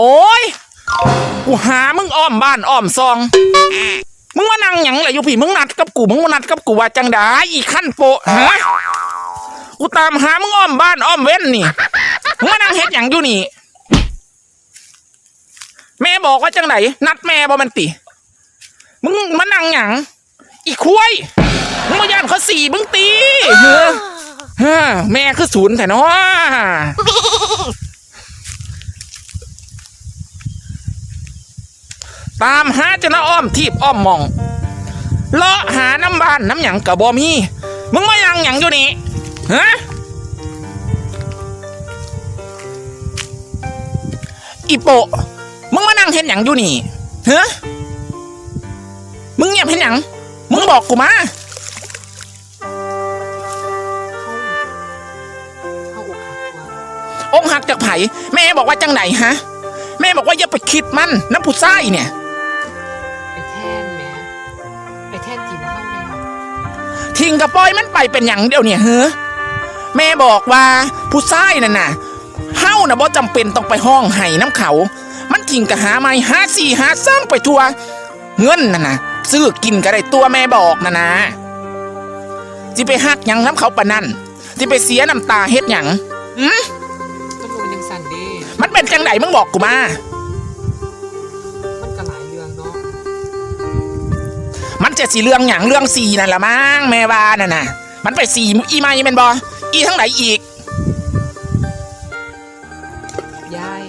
โอ้ยกูหามึงอ้อมบ้านอ้อมซอง มึงมานั่งหยังไรอยู่พี่มึงนัดกับกูมึงมานัดกับกูว่าจังไดอีขั้นโปะฮะกูตามหามึงอ้อมบ้านอ้อมเว้นนี่มึงมานั่งเฮ็ดหยังอยู่นี่ แม่บอกว่าจังไดนัดแม่บ่แมันติ มึงมานั่งหยังอีควยมึงมาย่านเขาสี่มึงตีเฮ้อเฮ้อแม่คือศูนย์แต่เนาะ ตามหาจนะอ้อมทีบอ้อมมองเลาะหาน้ำบ้านน้ำหยังกับบอมี มึงมายังหยังอยู่นี่ฮะอีโปะมึงมานั่งเห็นหยังอยู่นี่ฮะมึงเงียบเห็นหยังมึงบอกกูมาองหักจากไผ่แม่บอกว่าจังไหนฮะ แม่บอกว่าอย่าไปคิดมันน้ำผู้ไส้เนี่ย ไอ้แท่นจีนเข้าแล้วทิ้งกระปอยมันไปเป็นอย่างเดียวเนี่ยเฮ้อแม่บอกว่าผู้ไส้นั่นน่ะเฮ้าน่ะบ่จำเป็นต้องไปห้องไห้น้ำเขา มันทิ้งกะหาไม่หาสี่หาสร้างไปทัว เงินน่ะนะซื้อกินก็ได้ตัวแม่บอกนะนะจิไปหักหยังน้ำเขาปะนั่นจิไปเสียน้ำตาเฮ็ดหยังอืมมันโดนยังสั่นเด้มันเป็นจังไหนมึงบอกกูมา จะสีเรื่องหยังเรื่องสีนั่นละมั้งแม่ว่าน่ะนะมันไปสีอีไม่เป็นบออีทั้งไหนอีกยาย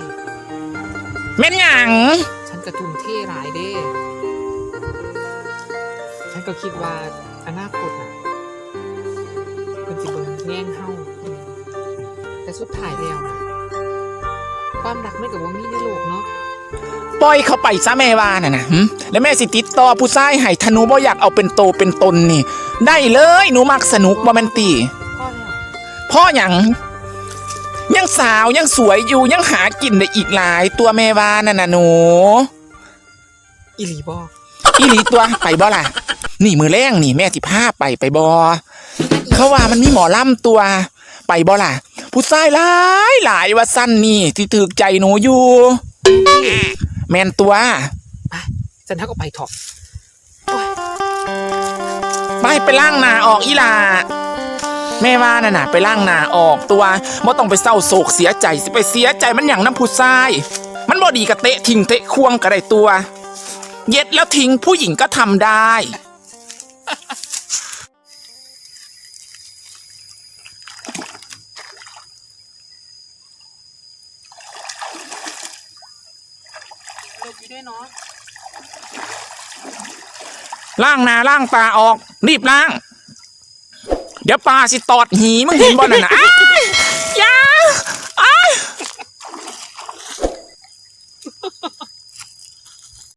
เม่นหยังฉันกระทุ่มเทหลายเด้ฉันก็คิดว่าอนาคตอะมันจะเบิ่งแง่งเฮาแต่สุดท้ายแล้วนะความรักไม่กับว่ามีในโลกเนาะ ปล่อยเขาไปซะแม่ว่าน่ะนะหึแล้วแม่สิติดต่อผู้ชายให้ธนูบ่อยากเอาเป็นโตเป็นตนนี่ ได้เลยหนูมักสนุกบ่แม่นตีพ่อแล้วพ่อหยังยังสาวยังสวยอยู่ยังหากินได้อีกหลาย ตัวแม่ว่านั่นน่ะหนูอีหลีบอกอีหลีตัวไปบ่ล่ะ นี่มือแรงนี่แม่สิพาไปไปบ่เขาว่ามันมีหมอล่ำตัว ไปบ่ล่ะ ผู้ชายหลายหลายว่าสั้นนี่ที่ถือใจหนูอยู่ แมนตัวฉันเท่ากับไปเถอะไปไปล่างหนาออกอีหลาแม่ว่าน่ะนะไปล่างหนาออกตัวบ่ต้องไปเศร้าโศกเสียใจสิไปเสียใจมันอย่างน้ำผู้ชาย มันบ่ดีกับเตะทิ้งเตะควงก็ได้ตัว เย็ดแล้วทิ้งผู้หญิงก็ทำได้ เลิกอยู่ด้วยเนาะล่างหนาล่างตาออก รีบล่าง เดี๋ยวปลาสิตอดหีมึงเห็นบ่นน่ะอ้า